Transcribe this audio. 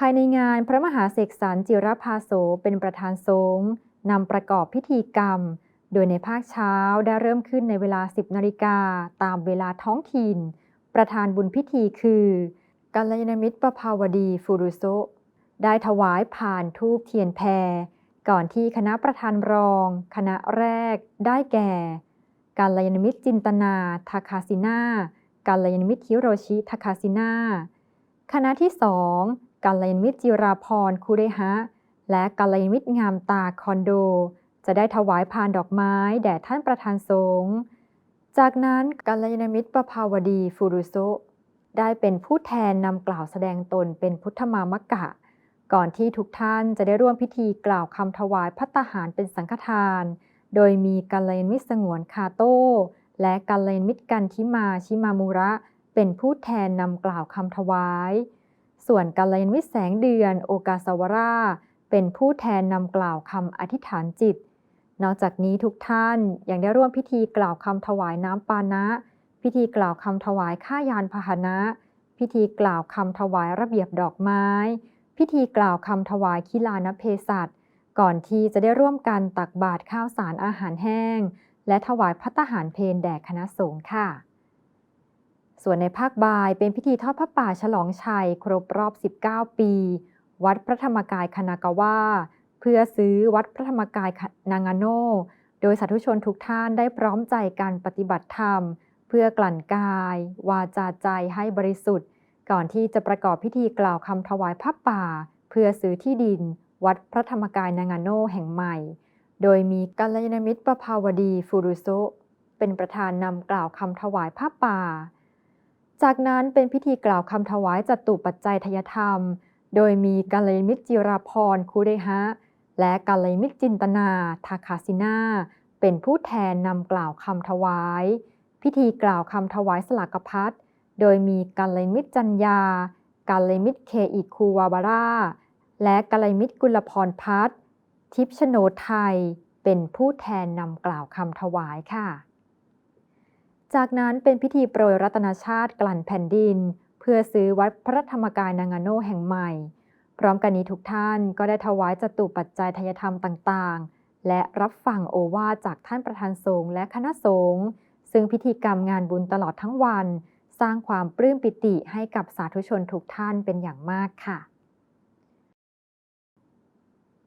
ภายในงานพระมหาเสกสรรจิรภาโสเป็นประธานสงฆ์นำประกอบพิธีกรรม โดยในภาคเช้าได้เริ่มขึ้นในเวลา 10นาฬิกาตามเวลาท้องถิ่น ประธานบุญพิธีคือกัลยาณมิตรประภาวดีฟูรุโซได้ถวายผ่านทูบเทียนแพร ก่อนที่คณะประธานรอง คณะแรก ได้แก่กัลยาณมิตรจินตนาทาคาซินากัลยาณมิตรฮิโรชิทาคาซินาคณะที่สอง กัลยาณมิตรจิราพรคุเรหะ และกัลยาณมิตรงามตาคอนโด จะได้ถวายพานดอกไม้แด่ท่านประธานสงฆ์จากนั้นกัลยาณมิตรประภาวดีฟูรุโซได้เป็นผู้แทนนำกล่าวแสดงตนเป็นพุทธมามกะ ก่อนที่ทุกท่านจะได้ร่วมพิธีกล่าวคำถวายพัตหารเป็นสังฆทาน โดยมีกัลยาณมิตรสงวนคาโต้และกัลยาณมิตรกันทิมาชิมามุระ เป็นผู้แทนนำกล่าวคำถวาย ส่วนกัลยาณมิตรแสงเดือนโอกาสาวรา เป็นผู้แทนนำกล่าวคำอธิษฐานจิต นอกจากนี้ทุกท่านยังได้ร่วมพิธีกล่าวคำถวายน้ำปานะ พิธีกล่าวคำถวายข้ายานพาหนะ พิธีกล่าวคำถวายระเบียบดอกไม้ พิธีกล่าวคำถวายคิลานเพสัตก่อนที่จะได้ร่วมกันตักบาตรข้าวสารอาหารแห้ง และถวายพัตหารเพนแด่คณะสงฆ์ค่ะ ส่วนในภาคบ่ายเป็นพิธีทอดพระป่าฉลองชัย ครบรอบ 19 ปี วัดพระธรรมกายคณากาวาเพื่อซื้อวัดพระธรรมกายนางาโน โดยสาธุชนทุกท่านได้พร้อมใจการปฏิบัติธรรม เพื่อกลั่นกาย วาจาใจให้บริสุทธิ์ ก่อนที่จะประกอบพิธีกล่าวคำถวายพระป่า เพื่อซื้อที่ดิน วัดพระธรรมกายนางาโนแห่งใหม่ โดยมีกัลยาณมิตรประภาวดีฟูรุโซเป็นประธานนำกล่าวคำถวายพระป่า จากนั้นเป็นพิธีกล่าวคำถวายจตุปัจจัยทยธรรม โดยมีกัลยมิตรจิราพรคุเรหะและกัลยมิตรจินตนาทาคาซินาเป็นผู้แทนนำกล่าวคำถวาย พิธีกล่าวคำถวายสลากพัดโดยมีกัลยมิตรจัญญากัลยมิตรเคอิคูวาบาราและกัลยมิตรกุลพรพัฒน์ทิพย์ชโนไทย เป็นผู้แทนนำกล่าวคำถวายค่ะ จากนั้นเป็นพิธีโปรยรัตนชาติกลั่นแผ่นดิน เพื่อซื้อวัดพระธรรมกายนางาโนแห่งใหม่ พร้อมกันนี้ทุกท่านก็ได้ถวายจตุปัจจัยทายธรรมต่างๆ และรับฟังโอวาจากท่านประธานสงฆ์และคณะสงฆ์ซึ่งพิธีกรรมงานบุญตลอดทั้งวัน สร้างความปลื้มปิติให้กับสาธุชนทุกท่านเป็นอย่างมากค่ะ